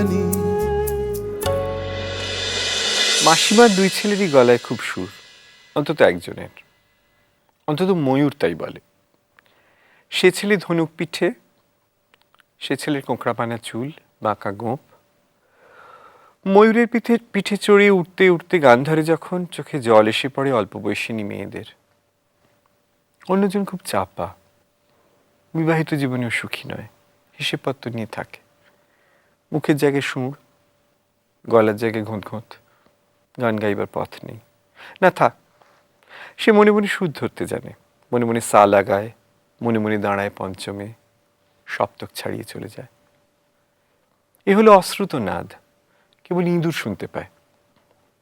জানি। মাসিমার দুই ছেলেরই গলায় খুব সুর, অন্তত একজনের। অন্তত ময়ূর তাই বলে। সে ছেলে ধনুক পিঠে, সে ছেলের কোঁকড়াপানা চুল, বাঁকা গোঁপ ময়ূরের পিঠে পিঠে চড়িয়ে উঠতে উঠতে গান ধরে যখন চোখে জল এসে পড়ে অল্প বয়সিনী মেয়েদের। অন্যজন খুব চাপা, বিবাহিত জীবনেও সুখী নয়, হিসেবপত্র নিয়ে থাকে। মুখের জায়গায় সুর, গলার জায়গায় ঘোঁত ঘোঁত গান গাইবার পথ নেই। না, থাক, সে মনে মনে সুর ধরতে জানে, মনে মনে সা লাগায়, মনে মনে দাঁড়ায় পঞ্চমে, সপ্তক ছাড়িয়ে চলে যায়। এ হলো অশ্রুত নাদ, কেবল ইঁদুর শুনতে পায়।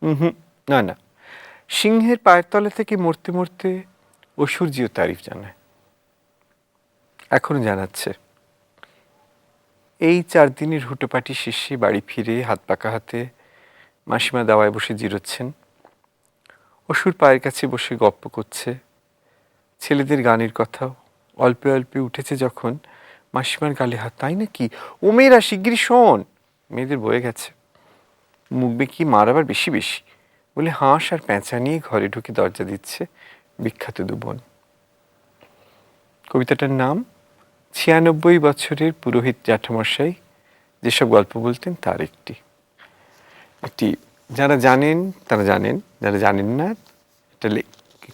হুম, না না, সিংহের পায়ের তলা থেকে মরতে মরতে ঐশ্বর্যীয় তারিফ জানায়। এখনও জানাচ্ছে। এই চার দিনের হুটোপাটি শেষে বাড়ি ফিরে হাত পাকা হাতে মাসিমা দাওয়ায় বসে জিরোচ্ছেন। অসুর পায়ের কাছে বসে গপ্প করছে। ছেলেদের গানের কথাও অল্পে অল্পে উঠেছে যখন মাসিমার গালে হাত, তাই নাকি? ও মেয়েরা শিগগিরই শোন। মেয়েদের বয়ে গেছে। মুখ বেঁকি মার আবার বেশি বেশি বলে হাঁস আর প্যাঁচা নিয়ে ঘরে ঢুকে দরজা দিচ্ছে বিখ্যাত দুবন। কবিতাটার নাম ছিয়ানব্বই বছরের পুরোহিত জ্যাঠামশাই, যেসব গল্প বলতেন তার একটি। একটি যারা জানেন, তারা জানেন, যারা জানেন না এটা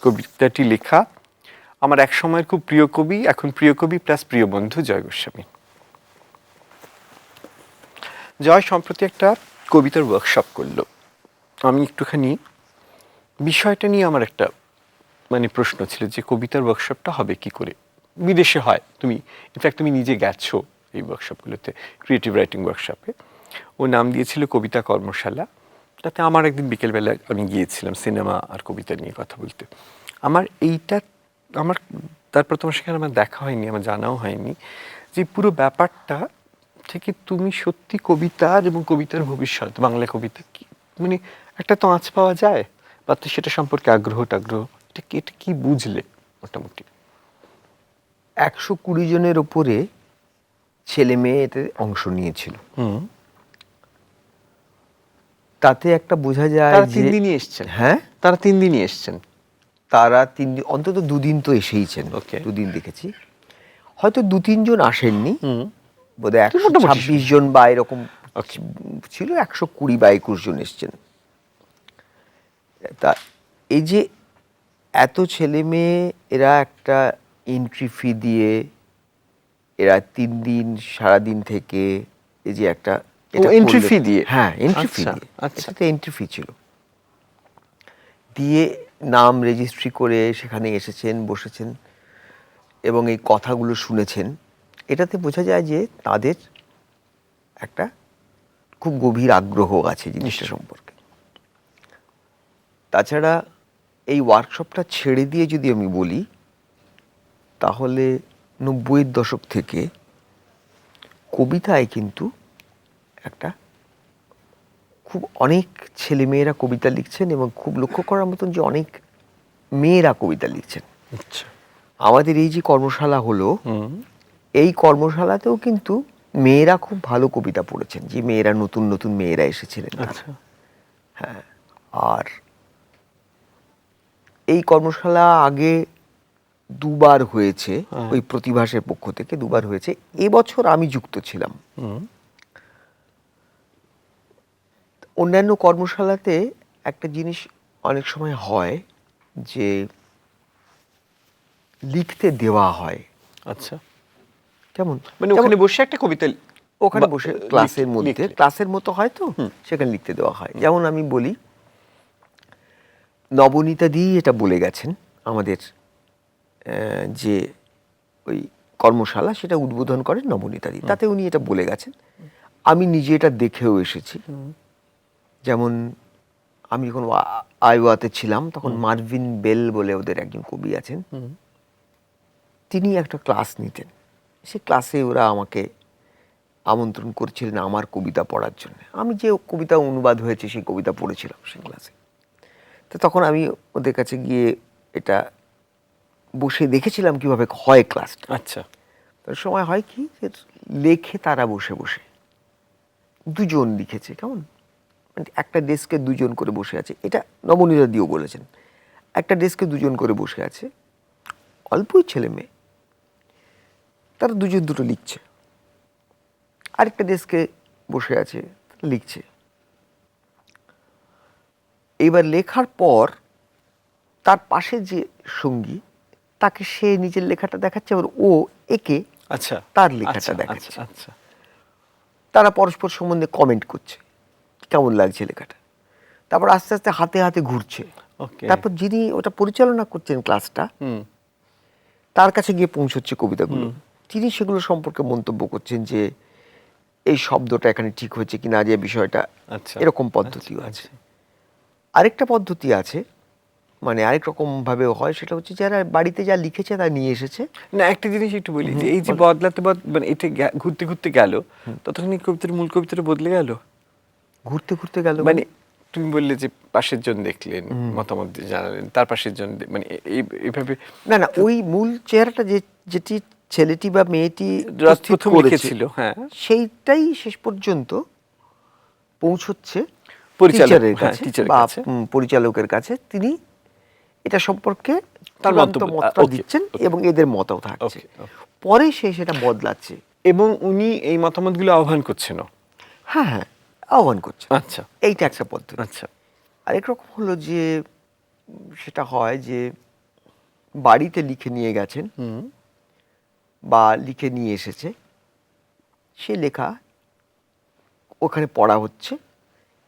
কবিতাটি লেখা। আমার এক সময়ের খুব প্রিয় কবি, এখন প্রিয় কবি প্লাস প্রিয় বন্ধু জয় গোস্বামী। জয় সম্প্রতি একটা কবিতার ওয়ার্কশপ করল। আমি একটুখানি বিষয়টা নিয়ে আমার একটা মানে প্রশ্ন ছিল যে কবিতার ওয়ার্কশপটা হবে কি করে? বিদেশে হয়। তুমি ইনফ্যাক্ট তুমি নিজে গেছো এই ওয়ার্কশপগুলোতে ক্রিয়েটিভ রাইটিং ওয়ার্কশপে ও নাম দিয়েছিল কবিতা কর্মশালা। তাতে আমার একদিন বিকেলবেলা আমি গিয়েছিলাম সিনেমা আর কবিতা নিয়ে কথা বলতে। আমার এইটা, আমার তারপর তোমার সেখানে আমার দেখা হয়নি, আমার জানাও হয়নি যে পুরো ব্যাপারটা থেকে তুমি সত্যি কবিতার এবং কবিতার ভবিষ্যৎ, বাংলা কবিতা কি মানে একটা তো আঁচ পাওয়া যায়, বা তো সেটা সম্পর্কে আগ্রহ টাগ্রহ এটা এটা কি বুঝলে মোটামুটি? একশো কুড়ি জনের ওপরে ছেলে মেয়ে এতে অংশ নিয়েছিল। হুম। তাতে একটা বোঝা যায় তারা তিন দিনই এসছেন। হ্যাঁ? তারা তিন দিনই এসছেন। তারা তিন দিন অন্তত দুদিন তো এসেইছেন. দুদিন দেখেছি। হয়তো দু তিনজন আসেননি। হুম। বোধহয় একশো ছাব্বিশ জন বা এরকম ছিল একশো কুড়ি বা একুশ জন এসছেন। তা এই যে এত ছেলে মেয়ে এরা একটা এন্ট্রি ফি দিয়ে এরা তিন দিন সারাদিন থেকে এই যে একটা এন্ট্রি ফি দিয়ে? হ্যাঁ এন্ট্রি ফি আচ্ছা, দিয়ে। এটাতে এন্ট্রি ফি ছিল। দিয়ে নাম রেজিস্ট্রি করে সেখানে এসেছেন বসেছেন এবং এই কথাগুলো শুনেছেন। এটাতে বোঝা যায় যে তাদের একটা খুব গভীর আগ্রহ আছে জিনিসটা সম্পর্কে। তাছাড়া এই ওয়ার্কশপটা ছেড়ে দিয়ে যদি আমি বলি তাহলে নব্বইয়ের দশক থেকে কবিতায় কিন্তু একটা খুব অনেক ছেলেমেয়েরা কবিতা লিখছেন এবং খুব লক্ষ্য করার মতন যে অনেক মেয়েরা কবিতা লিখছেন। আচ্ছা। আমাদের এই যে কর্মশালা হলো এই কর্মশালাতেও কিন্তু মেয়েরা খুব ভালো কবিতা পড়েছেন যে মেয়েরা নতুন নতুন মেয়েরা এসেছিলেন। আচ্ছা। আর এই কর্মশালা আগে দুবার হয়েছে হ্যাঁ। ওই প্রতিভাসের পক্ষ থেকে দুবার হয়েছে। এবছর আমি যুক্ত ছিলাম। হুম। অন্যান্য কর্মশালাতে একটা জিনিস অনেক সময় হয় যে লিখতে দেওয়া হয়। আচ্ছা। কেমন? মানে ওখানে বসে একটা কবিতা ওখানে বসে ক্লাসের মধ্যে। ক্লাসের মতো হয় তো? সেখানে লিখতে দেওয়া হয়। যেমন আমি বলি নবনীতা দি এটা বলে গেছেন আমাদের যে ওই কর্মশালা সেটা উদ্বোধন করেন নবনীতা দি। তাতে উনি এটা বলে গেছেন। আমি নিজে এটা দেখেও এসেছি। যেমন আমি যখন ওয়া- আইওয়াতে ছিলাম তখন মার্ভিন বেল বলে ওদের একজন কবি আছেন। তিনি একটা ক্লাস নিতেন। সে ক্লাসে ওরা আমাকে আমন্ত্রণ করছিলেন আমার কবিতা পড়ার জন্য। আমি যে কবিতা অনুবাদ হয়েছে সেই কবিতা পড়েছিলাম সেই ক্লাসে। তো তখন আমি ওদের কাছে গিয়ে এটা বসে দেখেছিলাম কীভাবে হয় ক্লাসটা আচ্ছা। তার সময় হয় কি যে লেখে তারা বসে বসে। দুজন লিখেছে কেমন? মানে একটা ডেস্কে দুজন করে বসে আছে। এটা নবনীতা দিও বলেছেন। একটা ডেস্কে দুজন করে বসে আছে। অল্পই ছেলে মেয়ে। তারা দুজন দুটো লিখছে। আরেকটা ডেস্কে বসে আছে লিখছে। এইবার লেখার পর তার পাশে যে সঙ্গী তাকে সে নিজের লেখাটা দেখাচ্ছে আর ও একে আচ্ছা। তার লেখাটা আচ্ছা, দেখাচ্ছে। আচ্ছা আচ্ছা। তারা পরস্পর সম্বন্ধে কমেন্ট করছে কেমন লাগছে লেখাটা? তারপর আস্তে আস্তে হাতে হাতে ঘুরছে। ওকে তারপর যিনি ওটা পরিচালনা করছেন ক্লাসটা হুম। তার কাছে গিয়ে পৌঁছচ্ছে কবিতাগুলো। তিনি সেগুলো সম্পর্কে মন্তব্য করছেন যে এই শব্দটা এখানে ঠিক হয়েছে কিনা যে বিষয়টা আচ্ছা। এরকম পদ্ধতিও আছে। আরেকটা পদ্ধতি আছে মানে আরেক রকম ভাবে হয় সেটা হচ্ছে যারা বাড়িতে যা লিখেছে তা নিয়ে এসেছে। না একটা জিনিস একটু বলি যে এই যে বদলাতে বদ মানে এটা ঘুরতে ঘুরতে গেল ততক্ষণ কবিতার মূল কবিতাটা বদলে গেল? ঘুরতে ঘুরতে গেল মানে তুমি বললে যে পাশের জন দেখলেন মতামত জানালেন তার পাশের জন মানে এইভাবে না না ওই মূল চেহারাটা যে যেটি ছেলেটি বা মেয়েটি প্রথম লিখেছিল, হ্যাঁ। সেইটাই শেষ পর্যন্ত পৌঁছচ্ছে পরিচালক, টিচারের হ্যাঁ, কাছে পরিচালকের কাছে। তিনি এটা সম্পর্কে তার চূড়ান্ত মতটা দিচ্ছেন এবং এদের মতও থাকছে. পরে সে সেটা বদলাচ্ছে। এবং উনি এই মতামতগুলো আহ্বান করছেন হ্যাঁ হ্যাঁ আহ্বান করছে। আচ্ছা। এইটা একটা পদ্ধতি। আচ্ছা। আরেক রকম হলো যে সেটা হয় যে বাড়িতে লিখে নিয়ে গেছেন। বা লিখে নিয়ে এসেছে। সে লেখা ওখানে পড়া হচ্ছে।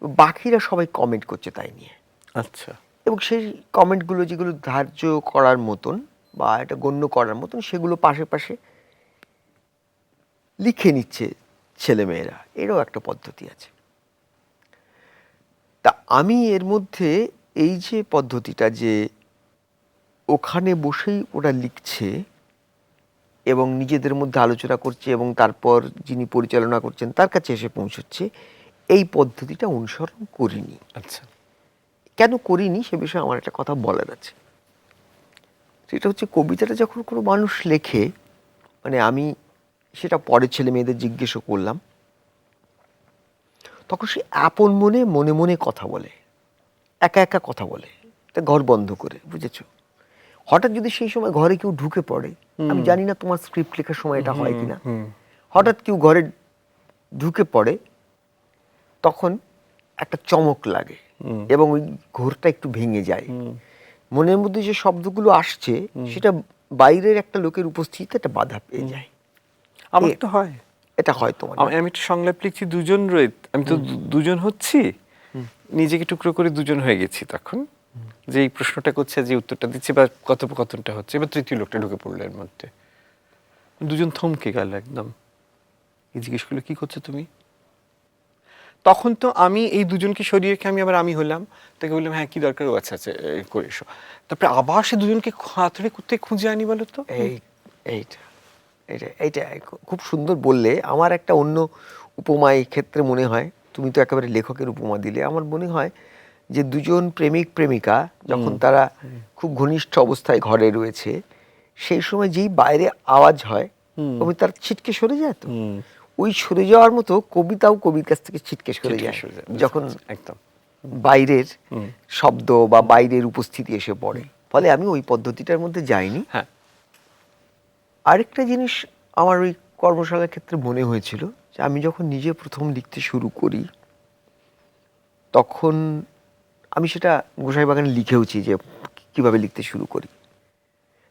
বাকিরা সবাই কমেন্ট করছে তাই নিয়ে। আচ্ছা। এবং সেই কমেন্টগুলো যেগুলো ধার্য করার মতন বা এটা গণ্য করার মতন, সেগুলো পাশে পাশে লিখে নিচ্ছে ছেলেমেয়েরা। এরও একটা পদ্ধতি আছে। তা আমি এর মধ্যে এই যে পদ্ধতিটা যে ওখানে বসেই ওরা লিখছে এবং নিজেদের মধ্যে আলোচনা করছে এবং তারপর যিনি পরিচালনা করছেন, তার কাছে এসে পৌঁছচ্ছে, এই পদ্ধতিটা অনুসরণ করিনি। আচ্ছা। কেন করিনি সে বিষয়ে আমার একটা কথা বলার আছে। সেটা হচ্ছে কবিতাটা যখন কোনো মানুষ লেখে মানে আমি সেটা পরে ছেলে মেয়েদের জিজ্ঞেসও করলাম তখন সে আপন মনে মনে মনে কথা বলে একা একা কথা বলে তা ঘর বন্ধ করে বুঝেছ? হঠাৎ যদি সেই সময় ঘরে কেউ ঢুকে পড়ে আমি জানি না তোমার স্ক্রিপ্ট লেখার সময় এটা হয় কিনা। হঠাৎ কেউ ঘরে ঢুকে পড়ে তখন একটা চমক লাগে। এবং ওই ঘোরটা একটু ভেঙে যায়। মনের মধ্যে যে শব্দগুলো আসছে সেটা বাইরের একটা লোকের উপস্থিতিতে একটা বাধা পেয়ে যায়। আমার তো হয়। এটা হয় তোমার আমি আমি একটা সংলাপ লিখছি দুজন রয়ে আমি তো দু- দুজন হচ্ছি। নিজেকে টুকরো করে দুজন হয়ে গেছি তখন। যে এই প্রশ্নটা করছে যে উত্তরটা দিচ্ছে বা কথোপকথনটা হচ্ছে এবার তৃতীয় লোকটা ঢুকে পড়ল এর মধ্যে। দুজন থমকে গেল একদম। এই জিজ্ঞেস করল কি করছ তুমি? তখন তো আমি এই দুজনকে সরিয়ে রেখে আমি আবার আমি হলাম। তাকে বললাম হ্যাঁ কি দরকার? ও আচ্ছা আচ্ছা করে এসো। তারপরে আবার সে দুজনকে হাতড়ে কোথায় খুঁজে আনি বলো তো? এই এইটা এইটা এইটা খুব সুন্দর বললে। আমার একটা অন্য উপমা এই ক্ষেত্রে মনে হয় তুমি তো একেবারে লেখকের উপমা দিলে। আমার মনে হয় যে দুজন প্রেমিক প্রেমিকা যখন তারা খুব ঘনিষ্ঠ অবস্থায় ঘরে রয়েছে সেই সময় যেই বাইরে আওয়াজ হয় তবে তার ছিটকে সরে যায় তো। ওই সরে যাওয়ার মতো কবিতাও কবির কাছ থেকে ছিটকে সরে যায়। যখন একদম। বাইরের শব্দ বা বাইরের উপস্থিতি এসে পড়ে। ফলে আমি ওই পদ্ধতিটার মধ্যে যাইনি। হ্যাঁ। আরেকটা জিনিস আমার ওই কর্মশালার ক্ষেত্রে মনে হয়েছিল যে আমি যখন নিজে প্রথম লিখতে শুরু করি তখন আমি সেটা গোসাই বাগানে লিখেওছি যে কীভাবে লিখতে শুরু করি।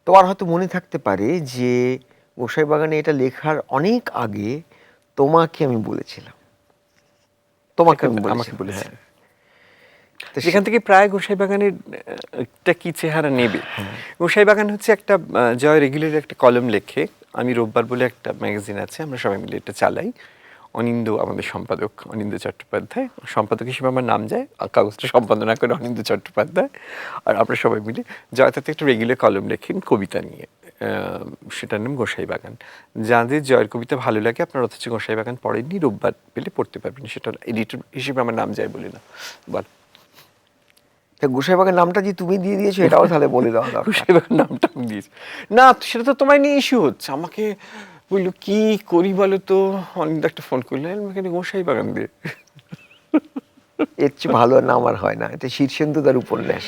তোমার হয়তো মনে থাকতে পারে যে গোসাই বাগানে এটা লেখার অনেক আগে তোমাকে আমি বলেছিলাম। তোমাকে আমি আমাকে বলেছিলাম, সেখান হ্যাঁ। তো যেখান থেকে প্রায় গোসাই বাগানের একটা কি চেহারা নেবে? গোসাই বাগান হচ্ছে একটা জয় রেগুলার একটা কলম লেখে। আমি রোববার বলে একটা ম্যাগাজিন আছে আমরা সবাই মিলে এটা চালাই। অনিন্দ আমাদের সম্পাদক, অনিন্দ চট্টোপাধ্যায়। সম্পাদক হিসেবে আমার নাম যায়, আর কাগজটা সম্পাদনা করে অনিন্দ চট্টোপাধ্যায়। আর আমরা সবাই মিলে জয় তাতে একটা রেগুলার কলম লেখেন কবিতা নিয়ে। সেটার নাম গোসাই বাগান। যাদের জয়ের কবিতা ভালো লাগে, আপনার অথচ গোসাই বাগান পড়েননি, রোববার পেলে পড়তে পারবেন। সেটা এডিটর হিসেবে আমার নাম যায় বলে না। বল তা গোসাই বাগান নামটা যে তুমি দিয়ে দিয়েছ, এটাও তাহলে বলে দরকার। সেবার নামটা দিয়েছি। না, সেটা তো তোমায় নিয়ে ইস্যু হচ্ছে। আমাকে বলল কি করি বলো তো? অনেক একটা ফোন করল এখানে গোসাই বাগান দিয়ে? এর চেয়ে ভালো আর না আমার হয় না এটা শীর্ষেন্দু তার উপন্যাস।